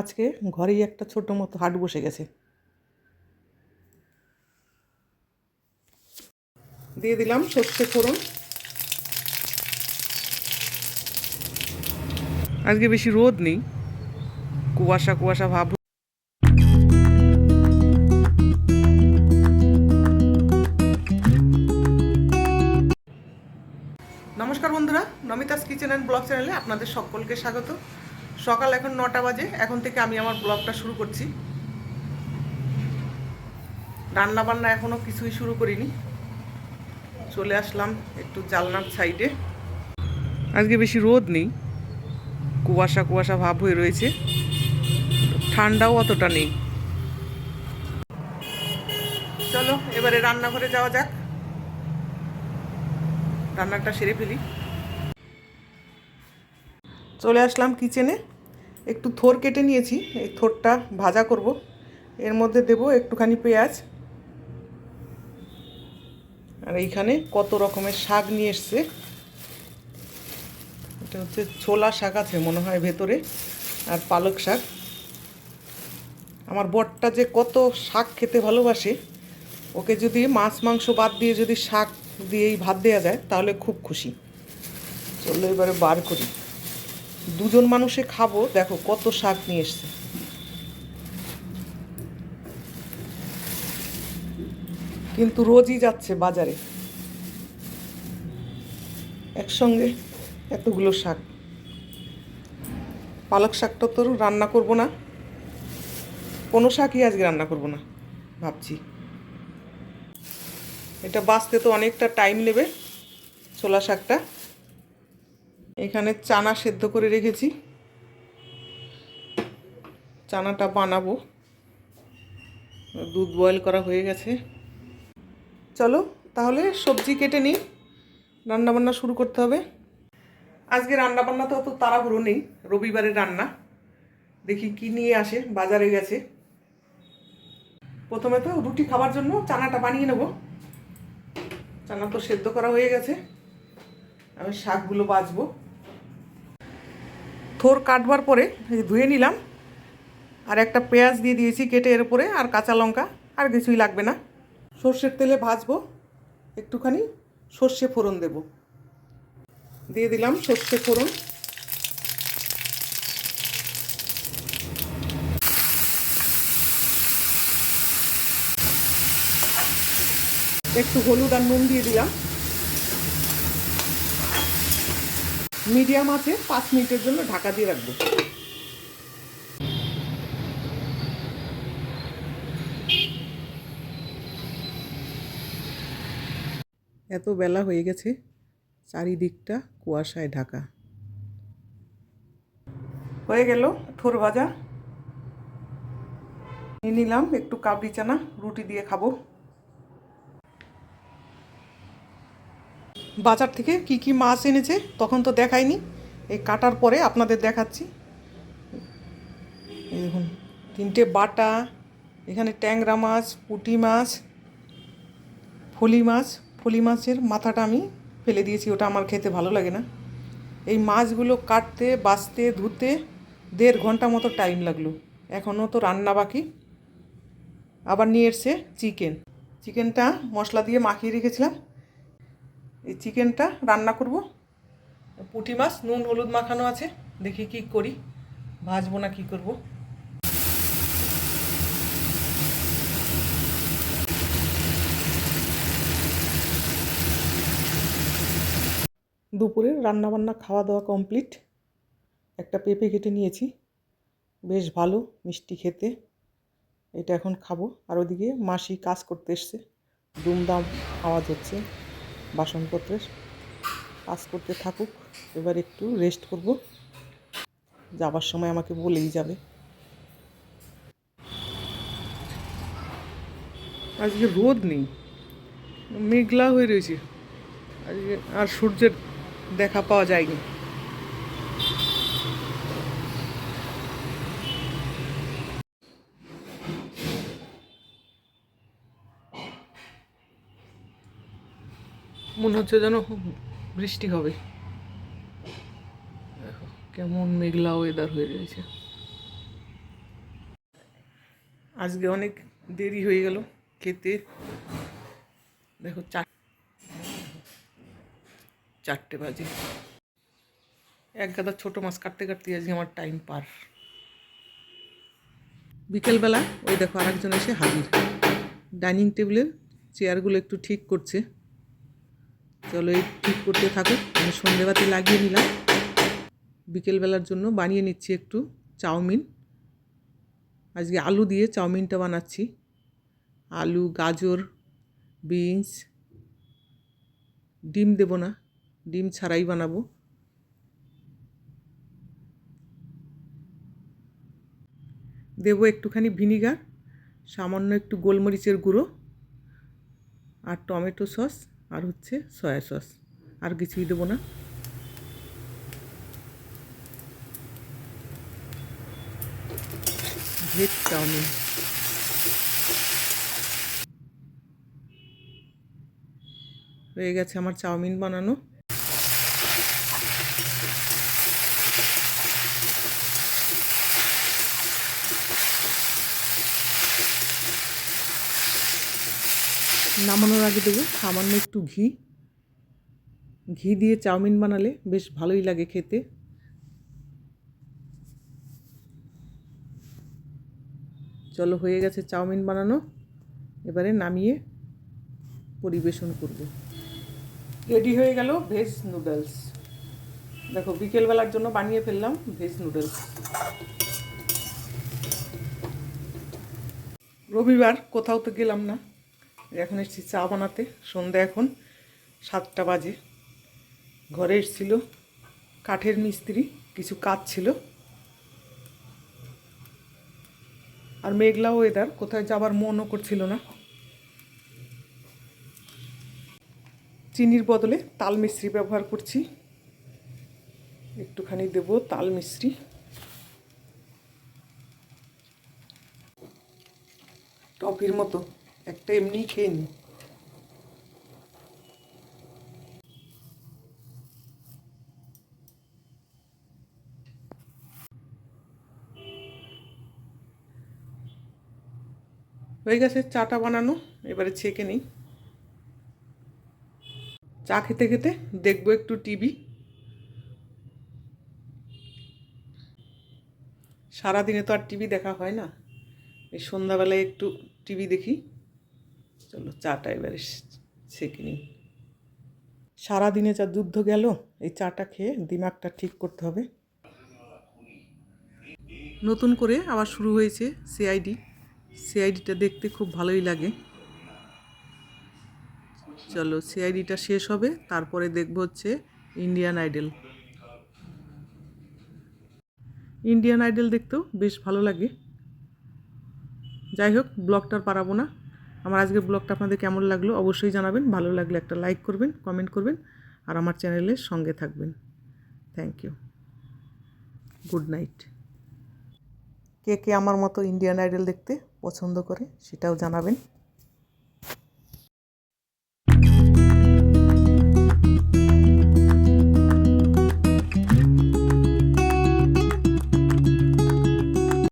আজকে ঘরেই একটা ছোট মতো হাট বসে গেছে। দিয়ে দিলাম সর্ষে ফোড়ন। আজকে বেশি রোদ নেই। কুয়াশা কুয়াশা ভাব। নমস্কার বন্ধুরা, নমিতাস কিচেন অ্যান্ড ব্লগ চ্যানেলে আপনাদের সকলকে স্বাগত। সকাল এখন নটা বাজে, এখন থেকে আমি আমার ব্লগটা শুরু করছি। রান্না বান্না এখনও কিছুই শুরু করিনি। চলে আসলাম একটু জালনার সাইডে। আজকে বেশি রোদ নেই, কুয়াশা কুয়াশা ভাব হয়ে রয়েছে। ঠান্ডাও অতটা নেই। চলো, এবারে রান্নাঘরে যাওয়া যাক। রান্নাটা সেরে ফেলি। চলে আসলাম কিচেনে। একটু থোর কেটে নিয়েছি, এই থোরটা ভাজা করব। এর মধ্যে দেব একটুখানি পেঁয়াজ। আর এইখানে কত রকমের শাক নিয়ে এসছে। এটা হচ্ছে ছোলা শাক আছে মনে হয় ভেতরে, আর পালক শাক। আমার বরটা যে কত শাক খেতে ভালোবাসে, ওকে যদি মাছ মাংস বাদ দিয়ে যদি শাক দিয়েই ভাত দেওয়া যায়, তাহলে খুব খুশি। চলো এবারে বার করি। দুজন মানুষে খাব, দেখো কত শাক নিয়ে এসছে। কিন্তু রোজই যাচ্ছে বাজারে। একসঙ্গে এতগুলো শাক। পালক শাকটা তো রান্না করব না। কোনো শাকই আজকে রান্না করব না, ভাবছি। এটা বাঁচতে তো অনেকটা টাইম নেবে, ছোলা শাকটা। এখানে চানা সেদ্ধ করে রেখেছি। চানাটা বানাবো। দুধ বয়েল করা হয়ে গেছে। চলো, তাহলে সবজি কেটে নিই। রান্নাবান্না শুরু করতে হবে। আজকে রান্নাবান্না তো অত তাড়াহুড়ো নেই রবিবারের রান্না। দেখি কি নিয়ে আসে, বাজারে গেছে। প্রথমে তো রুটি খাবার জন্য চানাটা বানিয়ে নেব। চানা তো সেদ্ধ করা হয়ে গেছে। আমি শাকগুলো বাছবো থোর কাটবার পরে ধুয়ে নিলাম, আর একটা পেঁয়াজ দিয়ে দিয়েছি কেটে এর উপরে, আর কাঁচা লঙ্কা, আর কিছুই লাগবে না। সর্ষের তেলে ভাজবো, একটুখানি সর্ষে ফোড়ন দেব। দিয়ে দিলাম সর্ষে ফোড়ন। একটু হলুদ আর নুন দিয়ে দিলাম। মিডিয়াম আছে, পাঁচ মিনিটের জন্য ঢাকা দিয়ে রাখব। এত বেলা হয়ে গেছে, চারিদিকটা কুয়াশায় ঢাকা। হয়ে গেল ঠোর ভাজা। নিয়ে নিলাম একটু কাবলি চানা, রুটি দিয়ে খাব। বাজার থেকে কি কি মাছ এনেছে তখন তো দেখায়নি এই কাটার পরে আপনাদের দেখাচ্ছি। এই দেখুন, তিনটে বাটা, এখানে ট্যাংরা মাছ, পুঁটি মাছ, ফলি মাছ, ফলি মাছের মাথাটা আমি ফেলে দিয়েছি, ওটা আমার খেতে ভালো লাগে না। এই মাছগুলো কাটতে বাছতে ধুতে দেড় ঘণ্টা মতো টাইম লাগল। এখনও তো রান্না বাকি। আবার নিয়ে এসছে চিকেন। চিকেনটা মশলা দিয়ে মাখিয়ে রেখেছিলাম। এই চিকেনটা রান্না করব। পুঁটি মাছ নুন হলুদ মাখানো আছে। দেখি কি করি। ভাজবো না কি করব। দুপুরে রান্নাবান্না খাওয়া দাওয়া কমপ্লিট একটা পেঁপে কেটে নিয়েছি। বেশ ভালো মিষ্টি খেতে। এটা এখন খাব। আর ওদিকে মাসি কাজ করতে এসছে। দুমদাম আওয়াজ হচ্ছে। বাসনপত্রের কাজ করতে থাকুক, এবার একটু রেস্ট করব। যাবার সময় আমাকে বলেই যাবে। আজকে রোদ নেই, মেঘলা হয়ে রয়েছে। আজকে আর সূর্যের দেখা পাওয়া যায়নি। মনে হচ্ছে যেন বৃষ্টি হবে। দেখো, কেমন মেঘলা ওয়েদার হয়ে রয়েছে। আজকে অনেক দেরি হয়ে গেল খেতে। দেখো, চার চারটে বাজে। এক গাদা ছোটো মাছ কাটতে কাটতে আজকে আমার টাইম পার। বিকেলবেলা ওই দেখো আরেকজন এসে হাজির। ডাইনিং টেবিলের চেয়ারগুলো একটু ঠিক করছে। চলো এই ঠিক করতে থাকুক। আমি সন্ধেবাতি লাগিয়ে নিলাম। বিকেলবেলার জন্য বানিয়ে নিচ্ছি একটু চাউমিন। আজকে আলু দিয়ে চাউমিনটা বানাচ্ছি। আলু, গাজর, বিনস, ডিম দেবো না। ডিম ছাড়াই বানাবো। দেবো একটুখানি ভিনিগার, সামান্য একটু গোলমরিচের গুঁড়ো আর টমেটো সস। আর হচ্ছে সয়া সস। আর কিছুই দেবো না। Veg chow mein. হয়ে গেছে আমার চাউমিন বানানো। নামানোর আগে দেবো সামান্য একটু ঘি। ঘি দিয়ে চাউমিন বানালে বেশ ভালোই লাগে খেতে। চলো হয়ে গেছে চাউমিন বানানো। এবারে নামিয়ে পরিবেশন করব। রেডি হয়ে গেল ভেজ নুডলস। দেখো, বিকেলবেলার জন্য বানিয়ে ফেললাম ভেজ নুডলস। রবিবার কোথাও তো গেলাম না। এখন এসেছি চা বানাতে। সন্ধ্যা এখন সাতটা বাজে। ঘরে এসেছিল কাঠের মিস্ত্রি, কিছু কাজ ছিল। আর মেঘলা ওয়েদার কোথায় যাবার মনও করছিল না। চিনির বদলে তাল মিশ্রি ব্যবহার করছি। একটুখানি দেব তাল মিশ্রি টপির মতো। একটা এমনিই খেয়ে নিই হয়ে গেছে চাটা বানানো, এবারে ছেঁকে নিই। চা খেতে খেতে দেখব একটু টিভি। সারাদিনে তো আর টিভি দেখা হয় না। এই সন্ধ্যাবেলায় একটু টিভি দেখি। চলো, চাটা এবারে ছেঁকে নিই। সারাদিনে যা যুদ্ধ গেল, এই চাটা খেয়ে দিমাগটা ঠিক করতে হবে। নতুন করে আবার শুরু হয়েছে সিআইডি সিআইডিটা দেখতে খুব ভালোই লাগে। চলো সিআইডিটা শেষ হবে, তারপরে দেখব হচ্ছে ইন্ডিয়ান আইডল ইন্ডিয়ান আইডল দেখতেও বেশ ভালো লাগে। যাই হোক ব্লগটার পারাবো না। আমার আজকের ব্লগটা আপনাদের কেমন লাগল অবশ্যই জানাবেন। ভালো লাগলে একটা লাইক করবেন, কমেন্ট করবেন আর আমার চ্যানেলের সঙ্গে থাকবেন। থ্যাংক ইউ গুড নাইট কে কে আমার মতো ইন্ডিয়ান আইডল দেখতে পছন্দ করে সেটাও জানাবেন।